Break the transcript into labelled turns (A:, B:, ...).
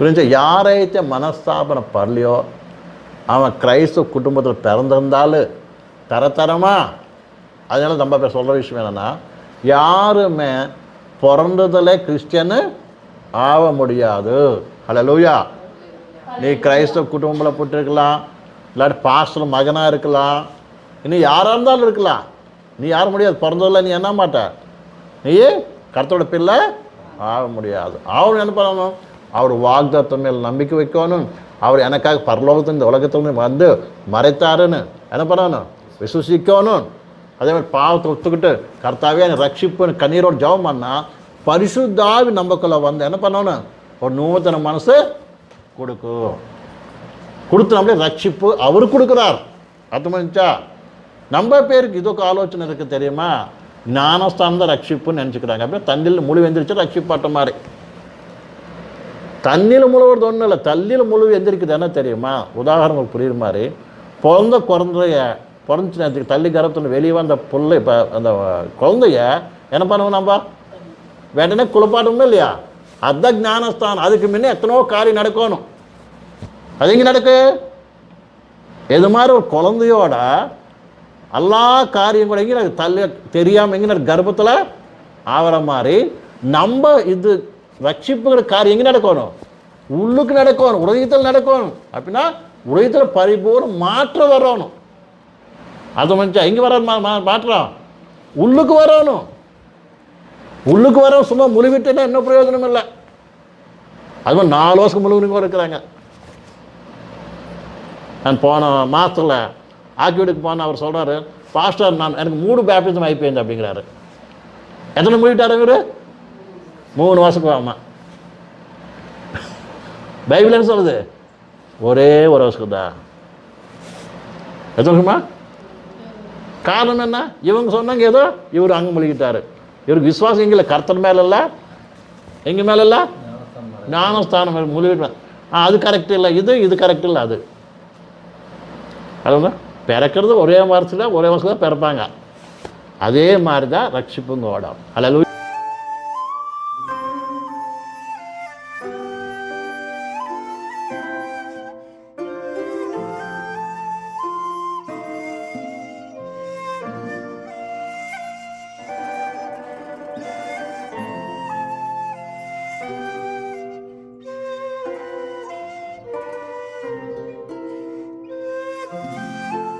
A: గురించి యారైతే மனஸ்தாபனம் పర్లేయో அவன் క్రైస్తవ குடும்பத்தில் பிறந்திருந்தால் தரத்தரமாக அதனால நம்ம பேர் சொல்கிற விஷயம் என்னென்னா யாருமே பிறந்ததில் கிறிஸ்டியனு ஆக முடியாது. ஹலோ லூயா நீ கிறைஸ்தவ குடும்பத்தில் போட்டிருக்கலாம் இல்லாட்டி பாஸ்டர் மகனாக இருக்கலாம் இன்னும் யாராக இருந்தாலும் இருக்கலாம். நீ யார் முடியாது பிறந்ததில் நீ என்ன மாட்ட? நீ கருத்தோட பிள்ளை ஆக முடியாது. ஆகணும் என்ன பண்ணணும்? அவர் வாக்தத்தம் மேல் நம்பிக்கை வைக்கணும். அவர் எனக்காக பரலோகத்தில் இந்த வந்து மறைத்தாருன்னு என்ன பண்ணணும்? விசுவசிக்கணும். அதே மாதிரி பாவத்தை ஒத்துக்கிட்டு கர்த்தாவே என்னை ரட்சிப்புன்னு கண்ணீரோடு ஜபம் பண்ணால் பரிசுத்தாவி நம்பக்குள்ளே வந்து என்ன பண்ணணும்? ஒரு நூத்தன மனசு கொடுக்கும். கொடுத்து நம்மளே ரட்சிப்பு அவர் கொடுக்குறார். அர்த்தமாச்சா நம்ம பேருக்கு இதொக்க ஆலோசனை இருக்குது தெரியுமா? ஞானஸ்தான் தான் ரட்சிப்புன்னு நினச்சிக்கிறாங்க. அப்படியே தண்ணியில் முழு வெந்திரிச்சு ரட்சிப்பாட்ட மாதிரி. தண்ணியில் முழுவது ஒன்றும் இல்லை தள்ளியில் முழு எந்திரிக்குது என்ன தெரியுமா? உதாரணம் புரியுற மாதிரி பிறந்த குழந்தைய பிறந்துச்சு நேரத்துக்கு தள்ளி கரத்தில் வெளியே வந்த பிள்ளை இப்போ அந்த குழந்தைய என்ன பண்ணுவோம் நம்ம? வேண்டனே குளிப்பாட்டணுமா இல்லையா? அதுதான் ஞானஸ்தானம். அதுக்கு முன்னே எத்தனையோ காரியம் நடக்கணும். அது எங்கே நடக்கு? இது மாதிரி ஒரு குழந்தையோட எல்லா காரியம் கூட எங்கே தள்ளி தெரியாமல் எங்கே கர்ப்பத்தில் ஆகிற மாதிரி நம்ம இது ரட்சிப்புங்கிற காரியம் எங்கே நடக்கணும்? உள்ளுக்கு நடக்கணும் உலகத்தில் நடக்கணும். அப்படின்னா உலகத்தில் பரிபூர்ண மாற்றம் வரணும். அது மனுஷா எங்கே வர மா மாற்றம்? உள்ளுக்கு வரணும். உள்ளுக்கு வர சும்மா முழுவிட்டுனா என்ன பிரயோஜனம் இல்லை? அது மாதிரி நாலு வருஷம் முழுவதும் இருக்கிறாங்க. நான் போன மாதத்தில் ஆக்கியோடுக்கு போன அவர் சொல்கிறாரு பாஸ்டர் நான் எனக்கு மூணு பேப்டிசம் ஆகிப்போயிருந்தேன் அப்படிங்கிறாரு. எத்தனை முடிவிட்டார் இவர்? மூணு வருஷத்துக்கு ஆமாம் பைபிள் என்ன சொல்லுது? ஒரே ஒரு வருஷத்துக்கு தான் எத்தனை வருஷமா? காரணம் என்ன? இவங்க சொன்னாங்க ஏதோ இவர் அங்கே முழுகிட்டாரு. இவருக்கு விசுவாசம் எங்கே இல்லை கர்த்தன் மேல இல்லை எங்க மேல இல்லை ஞானஸ்தானம் மேல ஆ அது கரெக்ட் இல்லை. இது இது கரெக்ட் இல்லை அது. அதுதான் பிறக்கிறது ஒரே வருஷத்தில் ஒரே வருஷத்தில் பிறப்பாங்க. அதே மாதிரி தான் ரட்சிப்புங்க ஓடம் அல்ல Bye.